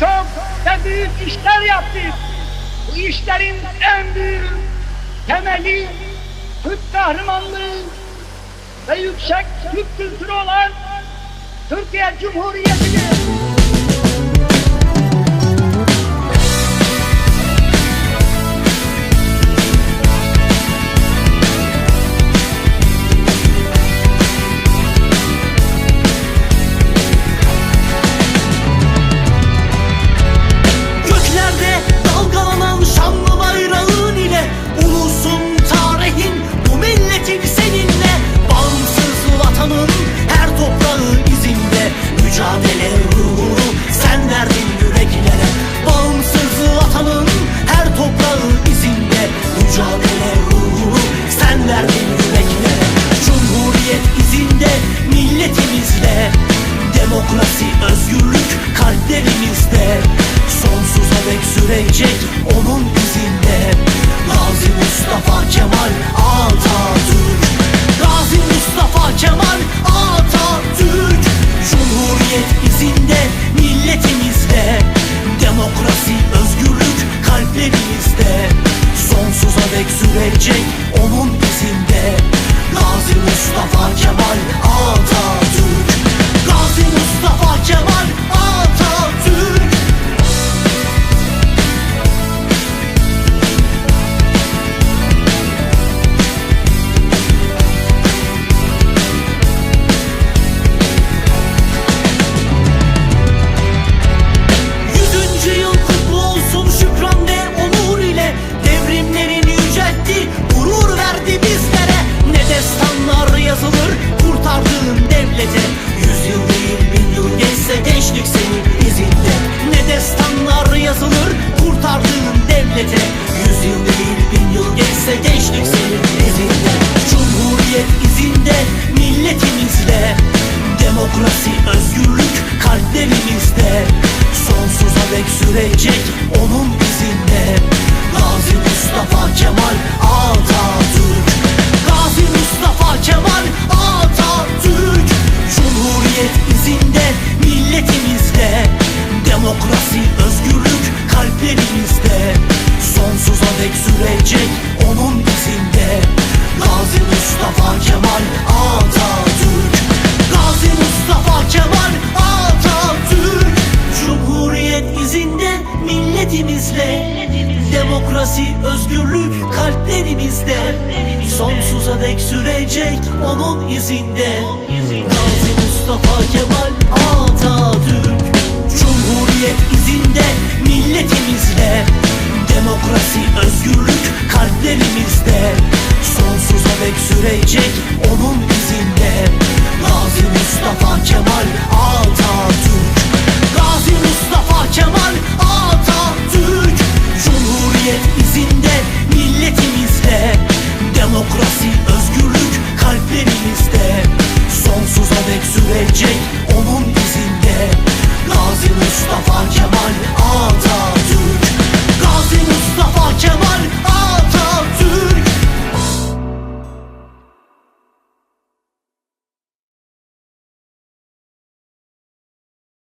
çok ve büyük işler yaptık. Bu işlerin en büyük temeli Türk kahramanlığı ve yüksek Türk kültürü olan Türkiye Cumhuriyeti'dir. Sürecek onun izinde Gazi Mustafa Kemal Atatürk kalplerimizde Sonsuza dek sürecek onun izinde. Gazi Mustafa Kemal Atatürk. Gazi Mustafa Kemal Atatürk. Cumhuriyet izinde milletimizle. Demokrasi, özgürlük kalplerimizde. Sonsuza dek sürecek onun izinde. Gazi Mustafa Kemal Atatürk. Cumhuriyet izinde Demokrasi, özgürlük kalplerimizde. Sonsuza dek sürecek onun